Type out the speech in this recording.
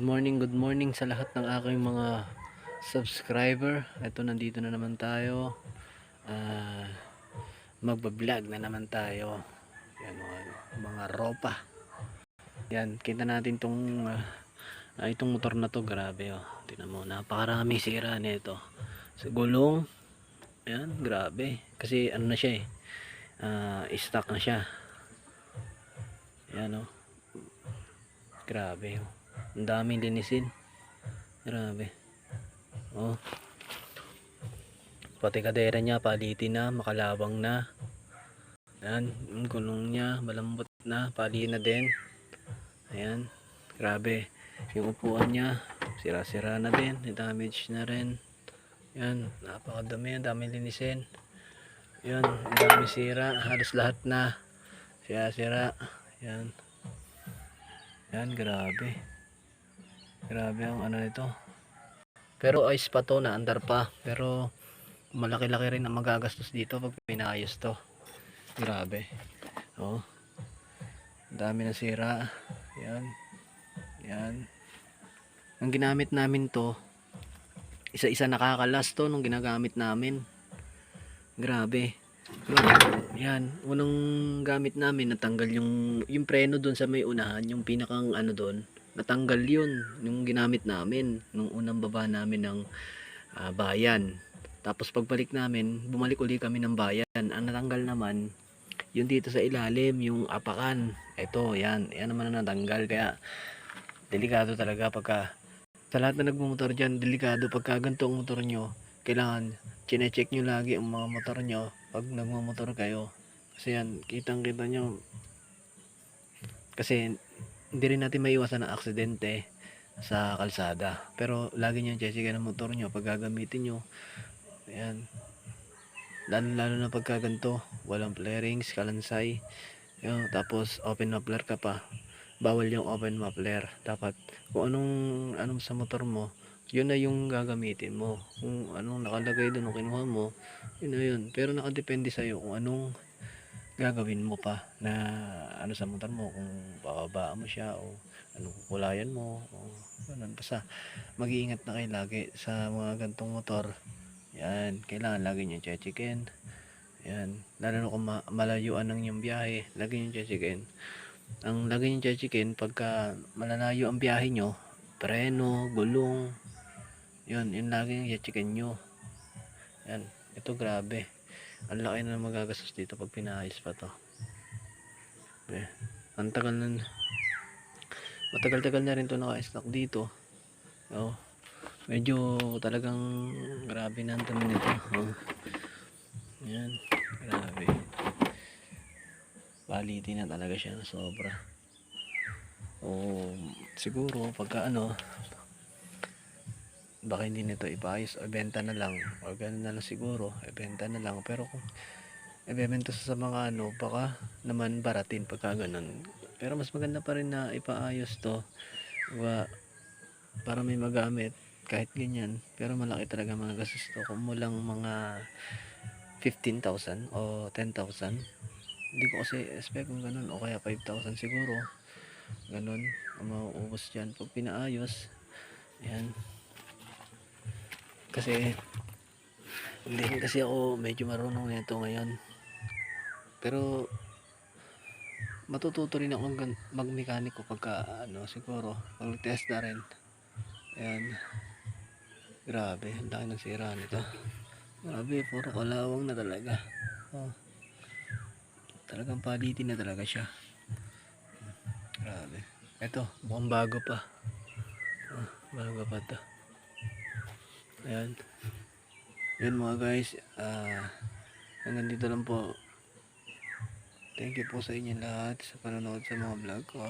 Good morning, good morning sa lahat ng aking mga subscriber. Ito nandito na naman tayo. Ah, magba-vlog na naman tayo. Yan mga ropa. Yan, kita natin tong ah, ah, itong motor na to, grabe oh. Tingnan mo, napakarami sira nito. Sa gulong, yan, grabe. Kasi ano na siya eh. Ah, stock na siya. Yan oh. Grabe oh. Ang daming linisin. Grabe. Oh. Pati kadera niya, palitin na, makalabang na. Ayan, yung gulong niya, malambot na, pali na din. Ayan, grabe. Yung upuan niya, sira-sira na din, damage na rin. Ayan, napakadami, ang daming linisin. Ayan, ang dami sira, halos lahat na. Sira-sira. Ayan. Ayan, grabe. Grabe ang ano nito. Pero ayos pa to, naandar pa. Pero malaki-laki rin ang magagastos dito pag pinayos to. Grabe. Oh. Dami na sira. Yan. Yan. Ang ginamit namin to, isa-isa nakakalas to nung ginagamit namin. Grabe. Yan, unang gamit namin natanggal yung yung preno doon sa may unahan, yung pinakang ano doon, natanggal yun yung ginamit namin nung unang baba namin ng ah, bayan. Tapos pagbalik namin, bumalik uli kami ng bayan. Ang natanggal naman, yung dito sa ilalim, yung apakan. Ito, yan. Yan naman ang natanggal. Kaya, delikado talaga pagka, sa lahat na nagmumotor dyan, delikado pagka ganito ang motor nyo, kailangan, chinecheck nyo lagi ang mga motor nyo pag nagmumotor kayo. Kasi yan, kitang kita nyo, kasi, hindi rin natin maiwasan ang aksidente sa kalsada. Pero lagi niyo check ang motor niyo pag gagamitin niyo. Ayan. Lalo, lalo na pagka ganito, walang flarings, kalansay. Yun, tapos open muffler ka pa. Bawal yung open muffler. Dapat kung anong anong sa motor mo, yun na yung gagamitin mo. Kung anong nakalagay doon, kung kinuha mo, yun na yun. Pero nakadepende sa'yo kung anong gagawin mo pa na ano sa motor mo kung bababaan mo siya o anong kukulayan mo o ganun. Basta mag-iingat na kayo lagi sa mga gantong motor. Yan kailangan lagi nyo checkin. Yan lalo na kung ma- malayuan ng yung biyahe lagi nyo checkin. Ang lagi nyo checkin pagka malalayo ang biyahe nyo preno, gulong yun, yun lagi nyo checkin nyo yan, ito grabe ang laki na magagastos dito pag pinayos pa to. Eh, ang tagal na matagal-tagal na rin to naka-stock dito. Oh, medyo talagang grabe na ang dami nito. Oh. yan grabe. Quality na talaga siya sobra. Oh, siguro pagka ano baka hindi nito ipayos o benta na lang. O ganun na lang siguro. Ibenta na lang. Pero kung ibebenta sa mga ano baka naman baratin pagka ganun. Pero mas maganda pa rin na ipaayos to. Wa, para may magamit kahit ganyan. Pero malaki talaga mga gastos to. Kung mo mga 15,000 o 10,000 hindi ko kasi expect kung ganun. O kaya 5,000 siguro. Ganun. Ang mauubos dyan. Pag pinaayos yan kasi hindi kasi ako medyo marunong nito ngayon. Pero matututo rin ako mag magmekaniko pagka ano siguro pag test na rin. Ayan. Grabe ang laki ng sira nito. Grabe puro kalawang na talaga. Oh. talagang palitin na talaga siya. Grabe. Eto mukhang bago pa. Oh, bago pa to Ayan. Yun mga guys. ah hanggang dito lang po. Thank you po sa inyo lahat sa panonood sa mga vlog ko.